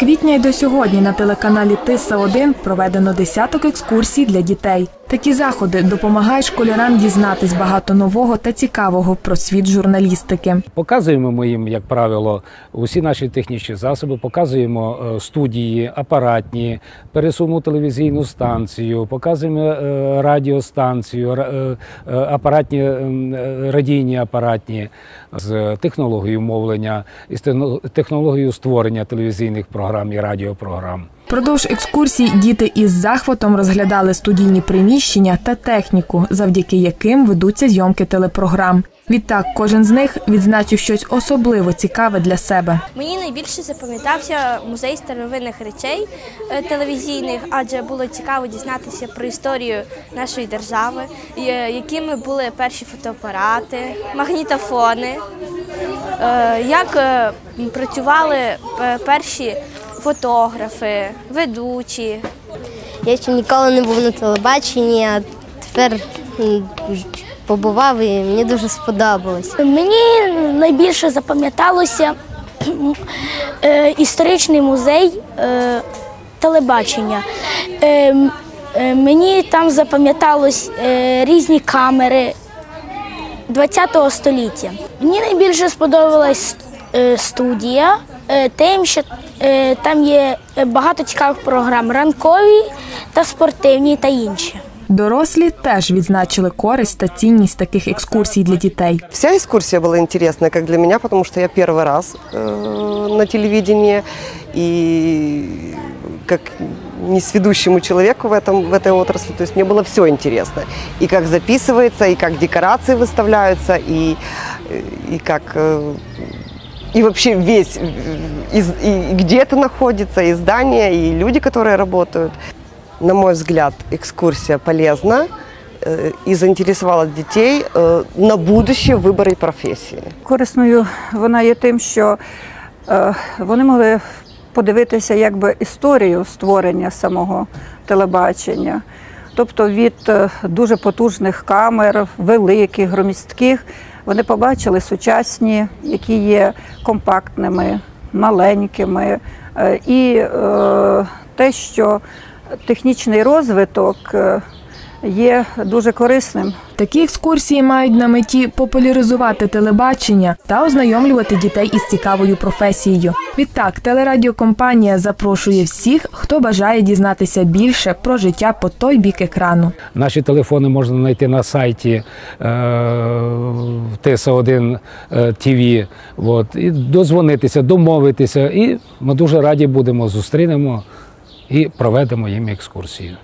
квітня й до сьогодні на телеканалі Тиса 1 проведено десяток екскурсій для дітей. Такі заходи допомагають школярам дізнатись багато нового та цікавого про світ журналістики. Показуємо ми їм, як правило, усі наші технічні засоби, показуємо е, студії, апаратні, пересувну телевізійну станцію, показуємо е, радіостанцію, ра- е, апаратні радійні апаратні з технологією мовлення, із техно- технологією створення телевізійних програм і радіопрограм. Продовж екскурсій діти із захватом розглядали студійні приміщення та техніку, завдяки яким ведуться зйомки телепрограм. Відтак, кожен з них відзначив щось особливо цікаве для себе. Мені найбільше запам'ятався музей старовинних речей е, телевізійних, адже було цікаво дізнатися про історію нашої держави, якими були перші фотоапарати, магнітофони, е, як е, працювали перші фотографи, ведучі. Я ще ніколи не був на телебаченні, а тепер побував і мені дуже сподобалось. Мені найбільше запам'яталося е, історичний музей е, телебачення. Е, е, мені там запам'яталось е, різні камери ХХ століття. Мені найбільше сподобалась е, студія, тим, що е, там є багато цікавих програм ранкові та спортивні та інші. Дорослі теж відзначили користь та цінність таких екскурсій для дітей. Вся экскурсия была интересная, как для меня, потому что я первый раз э, на телевидении и как несведущему человеку в, этом, в этой отрасли, то есть мне было все интересно. И как записывается, и как декорации выставляются, и, и как э, и вообще весь, э, и, и где это находится, и здание, и люди, которые работают. На мой взгляд, экскурсия полезна э, и заинтересовала детей э, на будущее в выборе профессии. Корисною вона є тим, що е, вони могли подивитися якби історію створення самого телебачення. Тобто від е, дуже потужних камер, великих, громістких, вони побачили сучасні, які є компактними, маленькими. Е, І е, те, що технічний розвиток е, є дуже корисним Такі екскурсії мають на меті популяризувати телебачення та ознайомлювати дітей із цікавою професією. Відтак, телерадіокомпанія запрошує всіх, хто бажає дізнатися більше про життя по той бік екрану. Наші телефони можна знайти на сайті е, ТС1 ТВ. От, і дозвонитися, домовитися. І ми дуже раді будемо, зустрінемо і проведемо їм екскурсію.